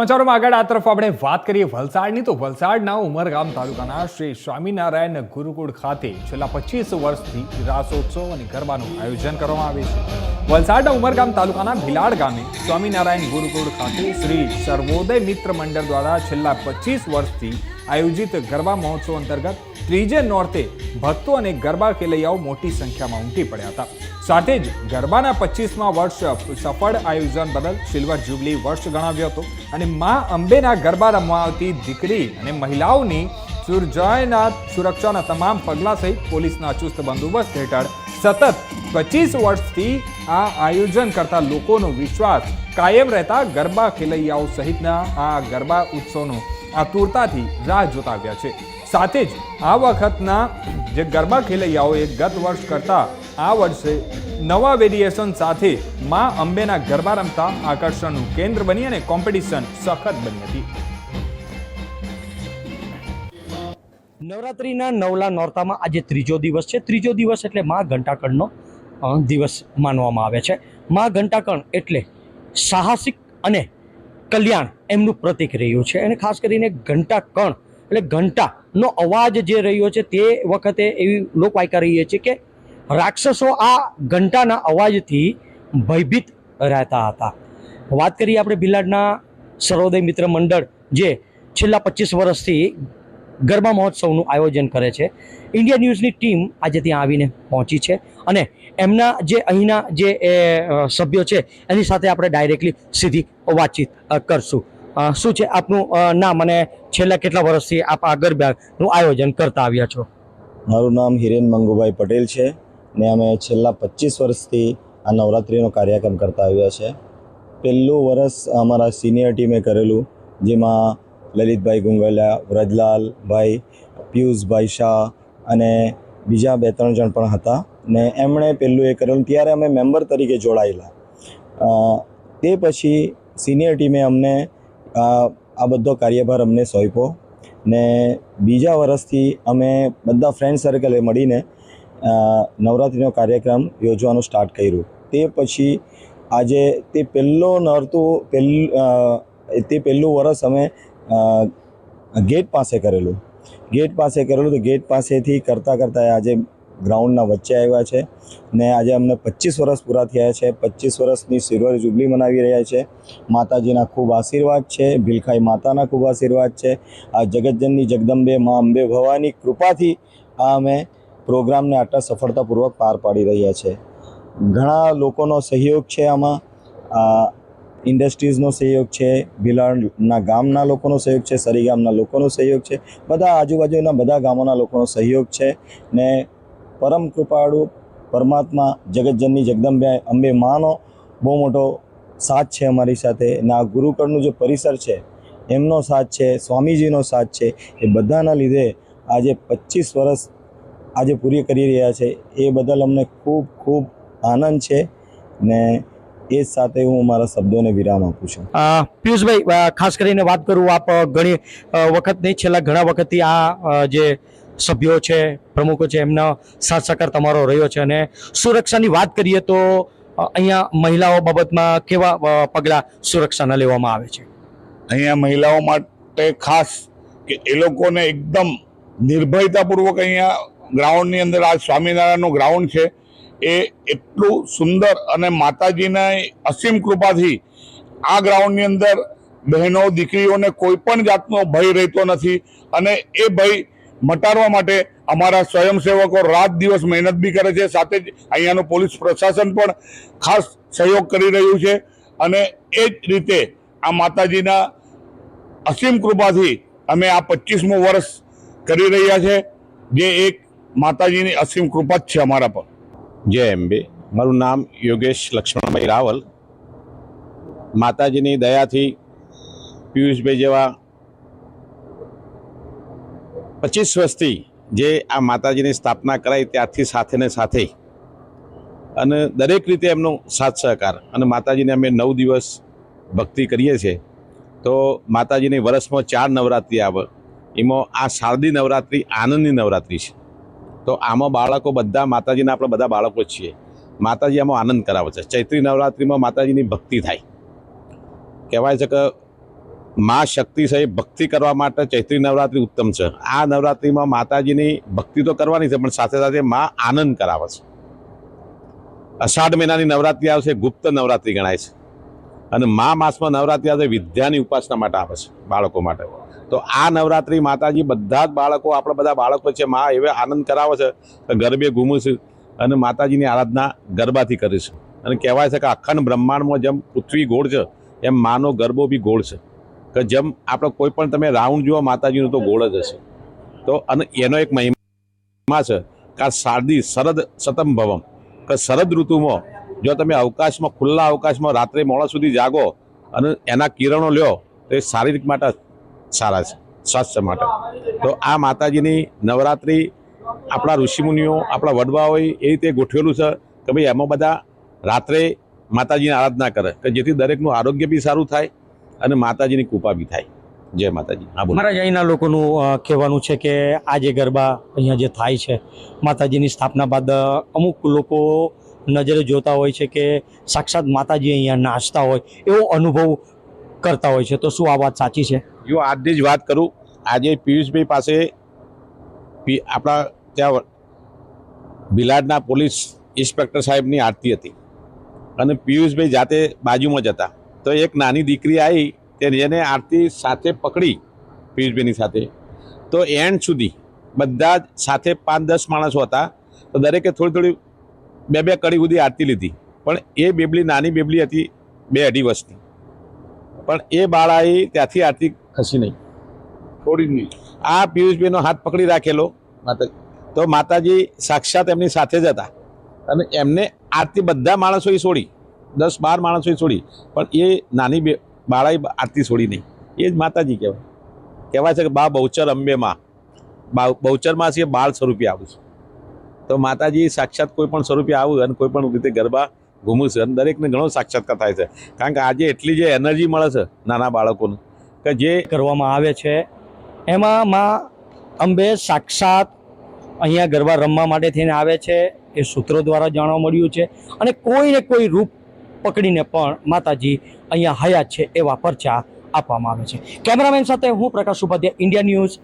સમાચારોમાં આગળ આ તરફ આપણે વાત કરીએ વલસાડની. તો વલસાડના ઉમરગામ તાલુકાના શ્રી સ્વામિનારાયણ ગુરુકુળ ખાતે છેલ્લા પચીસ વર્ષથી રાસોત્સવ અને ગરબાનું આયોજન કરવામાં આવે છે. વલસાડના ઉમરગામ તાલુકાના ભિલાડ ગામે સ્વામિનારાયણ ગુરુકુળ ખાતે શ્રી સર્વોદય મિત્ર મંડળ દ્વારા છેલ્લા પચીસ વર્ષથી આયોજિત ગરબા મહોત્સવ અંતર્ગત ત્રીજે નોરતે ભક્તો અને ગરબા ખેલૈયાઓ મોટી સંખ્યામાં ઉમટી પડ્યા હતા. સાથે જ ગરબાના પચીસમાં વર્ષ સફળ આયોજન બદલ સિલ્વર જ્યુબલી વર્ષ ગણાવ્યો હતો અને મા અંબેના ગરબા રમવા આવતી દીકરી અને મહિલાઓની સુરજયના સુરક્ષાના તમામ પગલાં સહિત પોલીસના ચુસ્ત બંદોબસ્ત હેઠળ સતત પચીસ વર્ષથી આ આયોજન કરતા લોકોનો વિશ્વાસ કાયમ રહેતા ગરબા ખેલૈયાઓ સહિતના આ ગરબા ઉત્સવનો આતુરતાથી રાહ જોતાવ્યા છે. સાથે જ આ વખતના જે ગરબા ખેલૈયાઓએ ગત વર્ષ કરતા આ વર્ષે નવા વેરિએશન સાથે મા અંબેના ગરબા રમતા આકર્ષણનું કેન્દ્ર બની અને કોમ્પિટિશન સખત બની હતી. નવરાત્રિના નવલા નોરતામાં આજે ત્રીજો દિવસ છે. ત્રીજો દિવસ એટલે મા ઘંટાકણનો દિવસ માનવામાં આવે છે. મા ઘંટાકણ એટલે સાહસિક અને કલ્યાણ એમનું પ્રતીક રહ્યું છે. અને ખાસ કરીને ઘંટાકર્ણ એટલે ઘંટાનો અવાજ જે રહ્યો છે તે વખતે એવી લોકવાયકા રહીએ છીએ કે રાક્ષસો આ ઘંટાના અવાજથી ભયભીત રહેતા હતા. વાત કરીએ આપણે બિલાડના સર્વોદય મિત્ર મંડળ જે છેલ્લા પચીસ વર્ષથી ગરબા મહોત્સવનું આયોજન કરે છે. ઇન્ડિયા ન્યૂઝની ટીમ આજે ત્યાં આવીને પહોંચી છે અને એમના જે અહીંના જે સભ્યો છે એની સાથે આપણે ડાયરેક્ટલી સીધી વાતચીત કરશું. શું છે આપનું નામ અને છેલ્લા કેટલા વર્ષથી આપ આ ગરબાનું આયોજન કરતા આવ્યા છો? મારું નામ હિરેન મંગુભાઈ પટેલ છે ને અમે છેલ્લા પચીસ વર્ષથી આ નવરાત્રિનો કાર્યક્રમ કરતા આવ્યા છે. પહેલું વર્ષ અમારા સિનિયર ટીમે કરેલું, જેમાં લલિતભાઈ ગુંગલિયા વ્રજલાલભાઈ પિયુષભાઈ શાહ અને બીજા બે ત્રણ જણ પણ હતા ને એમણે પહેલું એ કરેલું. ત્યારે અમે મેમ્બર તરીકે જોડાયેલા. તે પછી સિનિયર ટીમે અમને આ બધો કાર્યભાર અમને સોંપ્યો ને બીજા વર્ષથી અમે બધા ફ્રેન્ડ સર્કલે મળીને નવરાત્રિનો કાર્યક્રમ યોજવાનું સ્ટાર્ટ કર્યું. તે પછી આજે તે પહેલો નરતું પહેલું તે પહેલું વર્ષ અમે ગેટ પાસે કરેલું. ગેટ પાસે કરેલું તો ગેટ પાસેથી કરતાં કરતાં આજે ગ્રાઉન્ડના વચ્ચે આવ્યા છે ને આજે અમને પચીસ વર્ષ પૂરા થયા છે. પચીસ વર્ષની સિલ્વર જુબલી મનાવી રહ્યા છે. માતાજીના ખૂબ આશીર્વાદ છે. ભીલખાઈ માતાના ખૂબ આશીર્વાદ છે. આ જગતજનની જગદંબે, મા અંબે ભવાની કૃપાથી આ અમે પ્રોગ્રામને આટલા સફળતાપૂર્વક પાર પાડી રહ્યા છે. ઘણા લોકોનો સહયોગ છે આમાં. ઇન્ડસ્ટ્રીઝનો સહયોગ છે. ભીલાડના ગામના લોકોનો સહયોગ છે. સરી ગામના લોકોનો સહયોગ છે. બધા આજુબાજુના બધા ગામોના લોકોનો સહયોગ છે ને પરમ કૃપાળુ પરમાત્મા જગતજનની જગદંબા અંબે માનો. બહુ મોટો સાથ છે અમારી સાથે. અને આ ગુરુકળનું જે પરિસર છે, એમનો સાથ છે, સ્વામીજીનો સાથ છે, એ બધાના લીધે આજે પચીસ વર્ષ આજે પૂરી કરી રહ્યા છે. એ બદલ અમને ખૂબ ખૂબ આનંદ છે ને એ સાથે હું મારા શબ્દોને વિરામ આપું છું. પિયુષભાઈ ખાસ કરીને વાત કરું આપ ઘણી વખત નહીં, છેલ્લા ઘણા વખતથી આ જે સભ્યો છે, પ્રમુખો છે, એમનો સાથ સહકાર તમારો રહ્યો છે અને સુરક્ષાની વાત કરીએ તો અહીંયા મહિલાઓ બાબતમાં કેવા પગલાં સુરક્ષાના લેવામાં આવે છે? અહીંયા મહિલાઓ માટે ખાસ કે એ લોકોને એકદમ નિર્ભયતાપૂર્વક અહીંયા ગ્રાઉન્ડની અંદર આ સ્વામિનારાયણનું ગ્રાઉન્ડ છે, એ એટલું સુંદર અને માતાજીના અસીમ કૃપાથી આ ગ્રાઉન્ડની અંદર બહેનો, દીકરીઓને કોઈ પણ જાતનો ભય રહેતો નથી અને એ ભય મટાડવા માટે અમારા સ્વયંસેવકો રાત દિવસ મહેનત બી કરે છે. સાથે જ અહીંયાનું પોલીસ પ્રશાસન પણ ખાસ સહયોગ કરી રહ્યું છે. અને એ જ રીતે આ માતાજીના અસીમ કૃપાથી અમે આ પચીસમું વર્ષ કરી રહ્યા છે. જે એક માતાજીની અસીમ કૃપા જ છે અમારા પર. જય અંબે મારું નામ યોગેશ લક્ષ્મણભાઈ રાવલ. માતાજીની દયાથી પિયુષભાઈ જેવા પચીસ વર્ષથી જે આ માતાજીની સ્થાપના કરાઈ ત્યારથી સાથે ને સાથે અને દરેક રીતે એમનો સાથ સહકાર અને માતાજીને અમે નવ દિવસ ભક્તિ કરીએ છીએ. તો માતાજીની વર્ષમાં ચાર નવરાત્રિ આવે. એમાં આ શારદી નવરાત્રિ આનંદની નવરાત્રિ છે. તો આમાં બાળકો બધા માતાજીના આપણે બધા બાળકો છીએ. માતાજી આમાં આનંદ કરાવે છે. ચૈત્રી નવરાત્રિમાં માતાજીની ભક્તિ થાય. કહેવાય છે કે મા શક્તિ સહિત ભક્તિ કરવા માટે ચૈત્રી નવરાત્રિ ઉત્તમ છે. આ નવરાત્રિમાં માતાજીની ભક્તિ તો કરવાની છે, પણ સાથે સાથે મા આનંદ કરાવે છે. અષાઢ મહિનાની નવરાત્રિ આવશે, ગુપ્ત નવરાત્રિ ગણાય છે. અને મા માસમાં નવરાત્રિ આવશે, વિદ્યાની ઉપાસના માટે આવે છે, બાળકો માટે. તો આ નવરાત્રિ માતાજી બધા જ બાળકો, આપણા બધા બાળકો છે મા એવે આનંદ કરાવે છે ગરબે ઘૂમું અને માતાજીની આરાધના ગરબાથી કરીશું અને કહેવાય છે કે અખંડ બ્રહ્માંડમાં જેમ પૃથ્વી ગોળ છે, એમ માનો ગરબો બી ગોળ છે. કે જેમ આપણે કોઈ પણ તમે રાઉન્ડ જુઓ, માતાજીનું તો ગોળ જ હશે. તો અને એનો એક મહિમા છે કે આ શારદી શરદ સતમ ભવમ. કે શરદ ઋતુમાં જો તમે અવકાશમાં, ખુલ્લા અવકાશમાં રાત્રે મોડા સુધી જાગો અને એના કિરણો લ્યો, તો એ શારીરિક માટે સારા છે, સ્વાસ્થ્ય માટે. તો આ માતાજીની નવરાત્રિ આપણા ઋષિમુનિઓ, આપણા વડવાઓએ એ રીતે ગોઠવેલું છે કે ભાઈ એમાં બધા રાત્રે માતાજીની આરાધના કરે, કે જેથી દરેકનું આરોગ્ય બી સારું થાય અને માતાજીની કૃપા બી થાય. જય માતાજી. હા બોલો. મહારાજ અહીંના લોકોનું કહેવાનું છે કે આ જે ગરબા અહીંયા જે થાય છે માતાજીની સ્થાપના બાદ અમુક લોકો નજરે જોતા હોય છે કે સાક્ષાત માતાજી અહીંયા નાચતા હોય એવો અનુભવ કરતા હોય છે. તો શું આ વાત સાચી છે? જો આજની જ વાત કરું આજે પિયુષભાઈ પાસે આપણા ત્યાં બિલાડના પોલીસ ઇન્સ્પેક્ટર સાહેબની આરતી હતી. અને પિયુષભાઈ જાતે બાજુમાં જ હતા. તો એક નાની દીકરી આવી તે જેને આરતી સાથે પકડી પિયુષભાઈની સાથે. તો એન્ડ સુધી બધા જ સાથે પાંચ દસ માણસો હતા. તો દરેકે થોડી થોડી બે બે કડી સુધી આરતી લીધી. પણ એ બેબલી નાની બેબલી હતી બે અઢી વર્ષની. પણ એ બાળાએ ત્યાંથી આરતી ખસી નહીં. થોડી જ નહીં. આ પિયુષભાઈનો હાથ પકડી રાખેલો માતાજી તો માતાજી સાક્ષાત એમની સાથે જ હતા. અને એમને આરતી બધા માણસોએ છોડી. દસ બાર માણસોએ છોડી. પણ એ નાની બે બાળાએ આરતી છોડી નહીં. એ જ માતાજી કહેવાય. કહેવાય છે કે બા બહુચર અંબેમાં. બા બહુચરમાં છે બાળ સ્વરૂપે આવું છે. તો માતાજી સાક્ષાત કોઈ પણ સ્વરૂપે આવું અને કોઈ પણ રીતે ગરબા ઘૂમું છે અને દરેકને ઘણો સાક્ષાત્કાર થાય છે. કારણ કે આજે એટલી જે એનર્જી મળે છે નાના બાળકોને કે જે કરવામાં આવે છે. એમાં માં અંબે સાક્ષાત અહીંયા ગરબા રમવા માટે થઈને આવે છે. એ સૂત્રો દ્વારા જાણવા મળ્યું છે. અને કોઈને કોઈ રૂપ પકડીને પણ માતાજી અહીંયા હયાત છે એવા પરચા આપવામાં આવે છે. કેમેરામેન સાથે હું પ્રકાશ ઉપાધ્યાય, ઇન્ડિયા ન્યૂઝ.